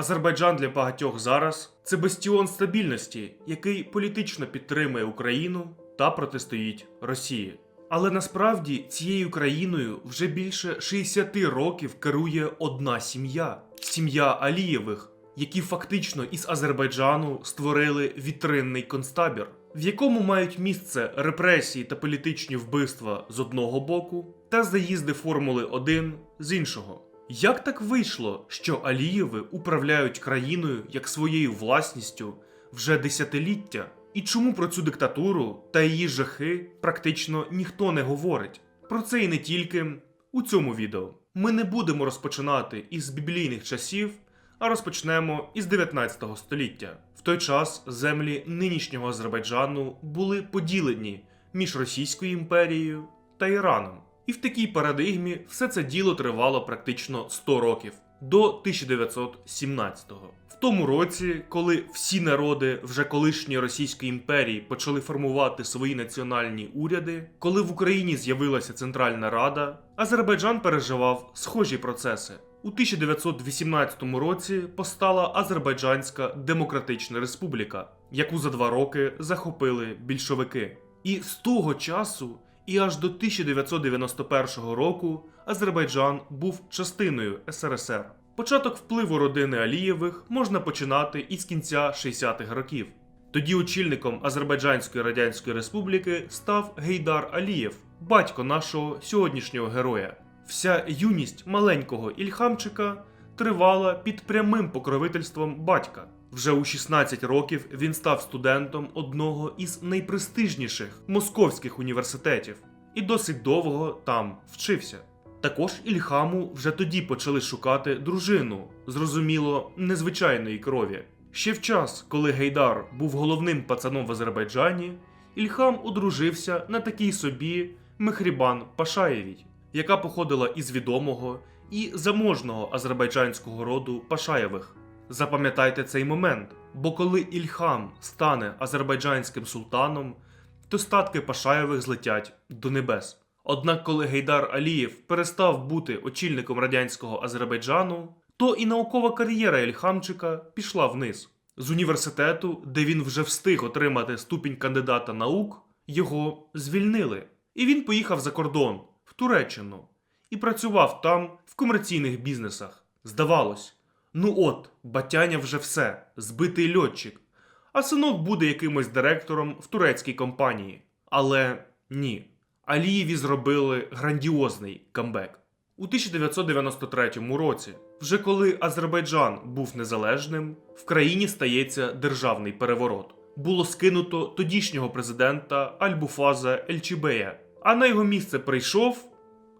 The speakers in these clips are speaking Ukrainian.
Азербайджан для багатьох зараз це бастіон стабільності, який політично підтримує Україну та протистоїть Росії. Але насправді цією країною вже більше 60 років керує одна сім'я сім'я Алієвих, які фактично із Азербайджану створили вітринний концтабір, в якому мають місце репресії та політичні вбивства з одного боку та заїзди Формули 1 з іншого. Як так вийшло, що Алієви управляють країною як своєю власністю вже десятиліття? І чому про цю диктатуру та її жахи практично ніхто не говорить? Про це і не тільки у цьому відео. Ми не будемо розпочинати із біблійних часів, а розпочнемо із 19 століття. В той час землі нинішнього Азербайджану були поділені між Російською імперією та Іраном. І в такій парадигмі все це діло тривало практично 100 років до 1917-го. В тому році, коли всі народи вже колишньої Російської імперії почали формувати свої національні уряди, коли в Україні з'явилася Центральна Рада, Азербайджан переживав схожі процеси. У 1918 році постала Азербайджанська Демократична Республіка, яку за два роки захопили більшовики. І з того часу і аж до 1991 року Азербайджан був частиною СРСР. Початок впливу родини Алієвих можна починати із кінця 60-х років. Тоді очільником Азербайджанської Радянської Республіки став Гейдар Алієв, батько нашого сьогоднішнього героя. Вся юність маленького Ільхамчика тривала під прямим покровительством батька. Вже у 16 років він став студентом одного із найпрестижніших московських університетів і досить довго там вчився. Також Ільхаму вже тоді почали шукати дружину, зрозуміло, незвичайної крові. Ще в час, коли Гейдар був головним пацаном в Азербайджані, Ільхам одружився на такій собі Мехрібан Пашаєвій, яка походила із відомого і заможного азербайджанського роду Пашаєвих. Запам'ятайте цей момент, бо коли Ільхам стане азербайджанським султаном, то статки Пашаєвих злетять до небес. Однак, коли Гейдар Алієв перестав бути очільником радянського Азербайджану, то і наукова кар'єра Ільхамчика пішла вниз. З університету, де він вже встиг отримати ступінь кандидата наук, його звільнили. І він поїхав за кордон в Туреччину і працював там в комерційних бізнесах. Здавалось, ну от, батяня вже все, збитий льотчик, а синок буде якимось директором в турецькій компанії. Але ні. Алієві зробили грандіозний камбек. У 1993 році, вже коли Азербайджан був незалежним, в країні стається державний переворот. Було скинуто тодішнього президента Альбуфаза Ельчібея, а на його місце прийшов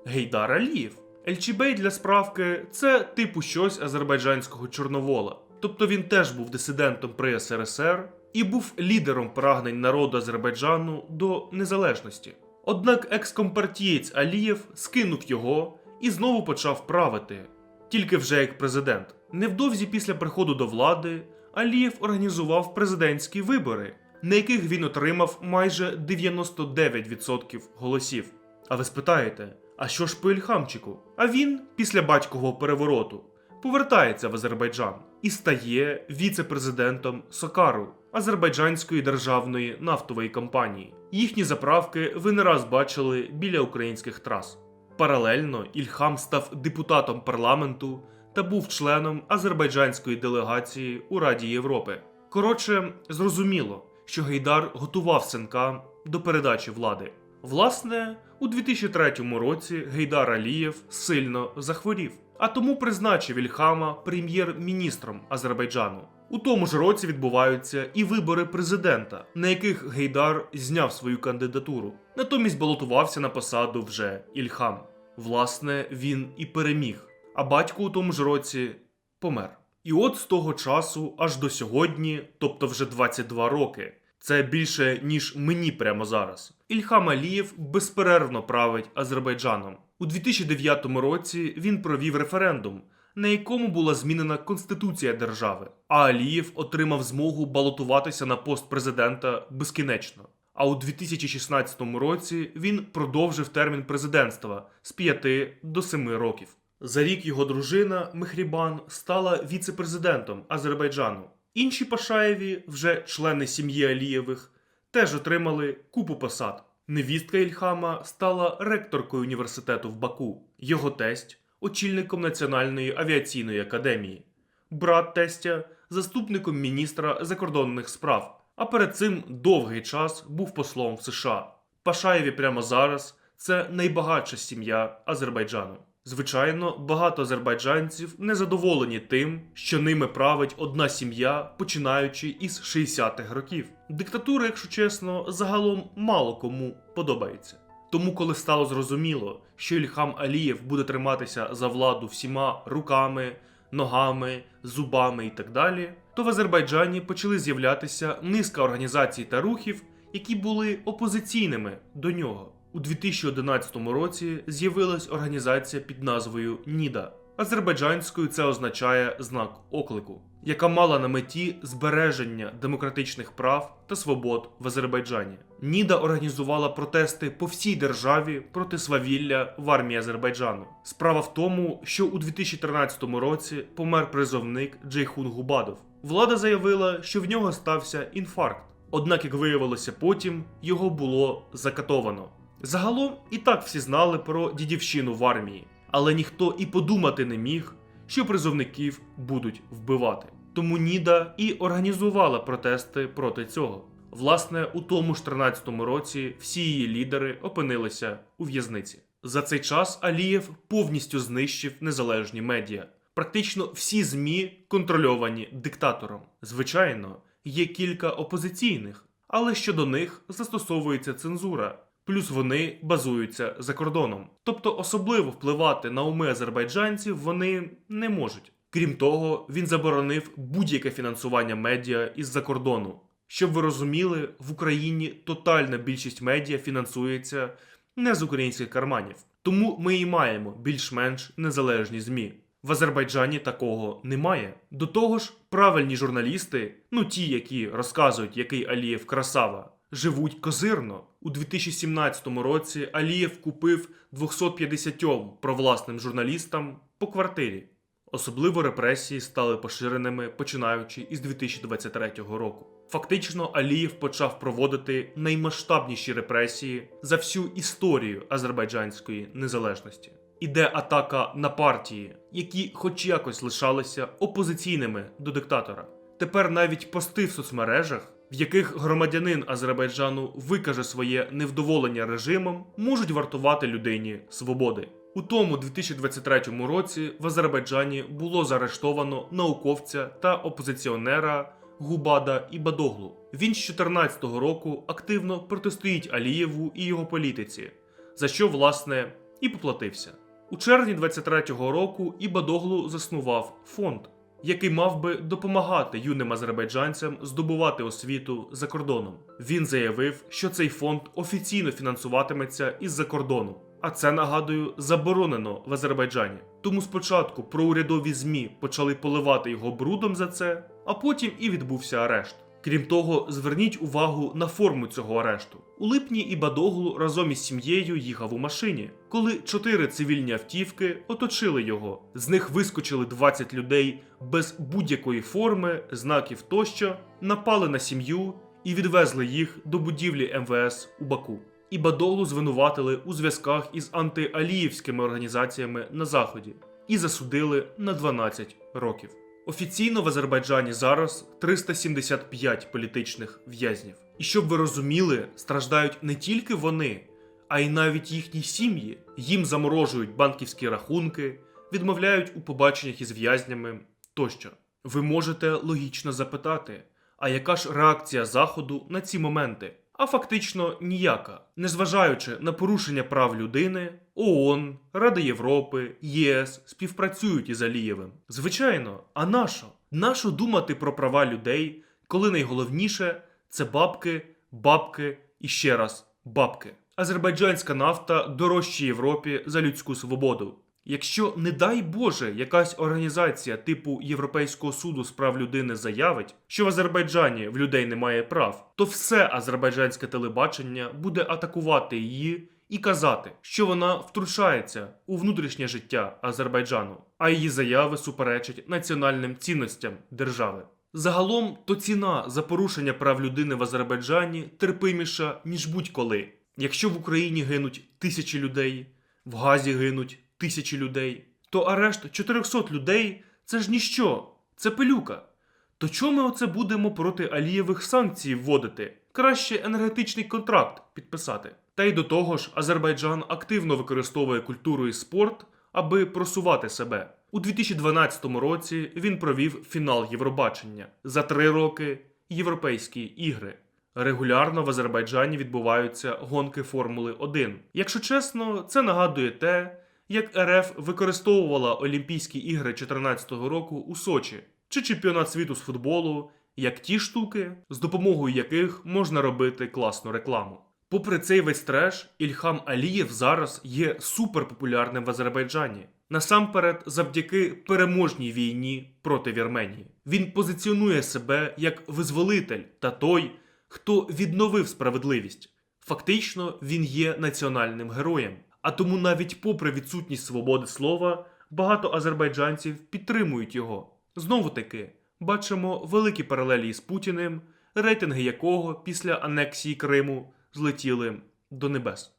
Гейдар Алієв. Ельчібей для справки це типу щось азербайджанського чорновола. Тобто він теж був дисидентом при СРСР і був лідером прагнень народу Азербайджану до незалежності. Однак екскомпартієць Алієв скинув його і знову почав правити, тільки вже як президент. Невдовзі після приходу до влади Алієв організував президентські вибори, на яких він отримав майже 99% голосів. А ви спитаєте, а що ж по Ільхамчику? А він, після батькового перевороту, повертається в Азербайджан і стає віце-президентом Сокару Азербайджанської державної нафтової компанії. Їхні заправки ви не раз бачили біля українських трас. Паралельно Ільхам став депутатом парламенту та був членом азербайджанської делегації у Раді Європи. Коротше, зрозуміло, що Гейдар готував синка до передачі влади. Власне, у 2003 році Гейдар Алієв сильно захворів, а тому призначив Ільхама прем'єр-міністром Азербайджану. У тому ж році відбуваються і вибори президента, на яких Гейдар зняв свою кандидатуру. Натомість балотувався на посаду вже Ільхам. Власне, він і переміг, а батько у тому ж році помер. І от з того часу аж до сьогодні, тобто вже 22 роки, це більше ніж мені прямо зараз. Ільхам Алієв безперервно править Азербайджаном. У 2009 році він провів референдум, на якому була змінена конституція держави, а Алієв отримав змогу балотуватися на пост президента безкінечно. А у 2016 році він продовжив термін президентства з 5 до 7 років. За рік його дружина Мехрібан стала віце-президентом Азербайджану. Інші Пашаєві, вже члени сім'ї Алієвих, теж отримали купу посад. Невістка Ільхама стала ректоркою університету в Баку, його тесть очільником Національної авіаційної академії, брат тестя заступником міністра закордонних справ. А перед цим довгий час був послом в США. Пашаєві прямо зараз це найбагатша сім'я Азербайджану. Звичайно, багато азербайджанців незадоволені тим, що ними править одна сім'я, починаючи із 60-х років. Диктатура, якщо чесно, загалом мало кому подобається. Тому, коли стало зрозуміло, що Ільхам Алієв буде триматися за владу всіма руками, ногами, зубами і так далі, то в Азербайджані почали з'являтися низка організацій та рухів, які були опозиційними до нього. У 2011 році з'явилась організація під назвою НІДА. Азербайджанською це означає знак оклику, яка мала на меті збереження демократичних прав та свобод в Азербайджані. НІДА організувала протести по всій державі проти свавілля в армії Азербайджану. Справа в тому, що у 2013 році помер призовник Джейхун Губадов. Влада заявила, що в нього стався інфаркт. Однак, як виявилося потім, його було закатовано. Загалом і так всі знали про дідівщину в армії, але ніхто і подумати не міг, що призовників будуть вбивати. Тому Ніда і організувала протести проти цього. Власне, у тому ж 13-му році всі її лідери опинилися у в'язниці. За цей час Алієв повністю знищив незалежні медіа. Практично всі ЗМІ контрольовані диктатором. Звичайно, є кілька опозиційних, але щодо них застосовується цензура. Плюс вони базуються за кордоном. Тобто особливо впливати на уми азербайджанців вони не можуть. Крім того, він заборонив будь-яке фінансування медіа із-за кордону. Щоб ви розуміли, в Україні тотальна більшість медіа фінансується не з українських карманів. Тому ми і маємо більш-менш незалежні ЗМІ. В Азербайджані такого немає. До того ж, правильні журналісти, ну ті, які розказують, який Алієв красава, живуть козирно. У 2017 році Алієв купив 250 провласним журналістам по квартирі. Особливо репресії стали поширеними починаючи із 2023 року. Фактично, Алієв почав проводити наймасштабніші репресії за всю історію азербайджанської незалежності. Іде атака на партії, які хоч якось лишалися опозиційними до диктатора. Тепер навіть пости в соцмережах, в яких громадянин Азербайджану викаже своє невдоволення режимом, можуть вартувати людині свободи. У тому 2023 році в Азербайджані було заарештовано науковця та опозиціонера Губада Ібадоглу. Він з 2014 року активно протистоїть Алієву і його політиці, за що власне і поплатився. У червні 23-го року Ібадоглу заснував фонд, який мав би допомагати юним азербайджанцям здобувати освіту за кордоном. Він заявив, що цей фонд офіційно фінансуватиметься із-за кордону. А це нагадую заборонено в Азербайджані. Тому спочатку проурядові ЗМІ почали поливати його брудом за це, а потім і відбувся арешт. Крім того, зверніть увагу на форму цього арешту. У липні Ібадоглу разом із сім'єю їхав у машині, коли чотири цивільні автівки оточили його. З них вискочили 20 людей без будь-якої форми, знаків тощо, напали на сім'ю і відвезли їх до будівлі МВС у Баку. Ібадоглу звинуватили у зв'язках із антиаліївськими організаціями на заході і засудили на 12 років. Офіційно в Азербайджані зараз 375 політичних в'язнів. І щоб ви розуміли, страждають не тільки вони, а й навіть їхні сім'ї. Їм заморожують банківські рахунки, відмовляють у побаченнях із в'язнями тощо. Ви можете логічно запитати, а яка ж реакція Заходу на ці моменти? А фактично ніяка, незважаючи на порушення прав людини, ООН, Рада Європи, ЄС співпрацюють із Алієвим. Звичайно, а нащо? Нащо думати про права людей, коли найголовніше це бабки, бабки і ще раз бабки. Азербайджанська нафта дорожча Європі за людську свободу. Якщо, не дай Боже, якась організація типу Європейського суду з прав людини заявить, що в Азербайджані в людей немає прав, то все азербайджанське телебачення буде атакувати її і казати, що вона втручається у внутрішнє життя Азербайджану, а її заяви суперечать національним цінностям держави. Загалом, то ціна за порушення прав людини в Азербайджані терпиміша ніж будь-коли. Якщо в Україні гинуть тисячі людей, в Газі гинуть тисячі людей, то арешт 400 людей це ж ніщо, це пилюка. То чому ми оце будемо проти Алієвих санкцій вводити? Краще енергетичний контракт підписати. Та й до того ж, Азербайджан активно використовує культуру і спорт, аби просувати себе. У 2012 році він провів фінал Євробачення за три роки Європейські ігри. Регулярно в Азербайджані відбуваються гонки Формули 1. Якщо чесно, це нагадує те, як РФ використовувала Олімпійські ігри 2014 року у Сочі чи чемпіонат світу з футболу, як ті штуки, з допомогою яких можна робити класну рекламу. Попри цей весь треш, Ільхам Алієв зараз є суперпопулярним в Азербайджані. Насамперед, завдяки переможній війні проти Вірменії. Він позиціонує себе як визволитель та той, хто відновив справедливість. Фактично, він є національним героєм. А тому навіть попри відсутність свободи слова, багато азербайджанців підтримують його. Знову таки, бачимо великі паралелі з Путіним, рейтинги якого після анексії Криму злетіли до небес.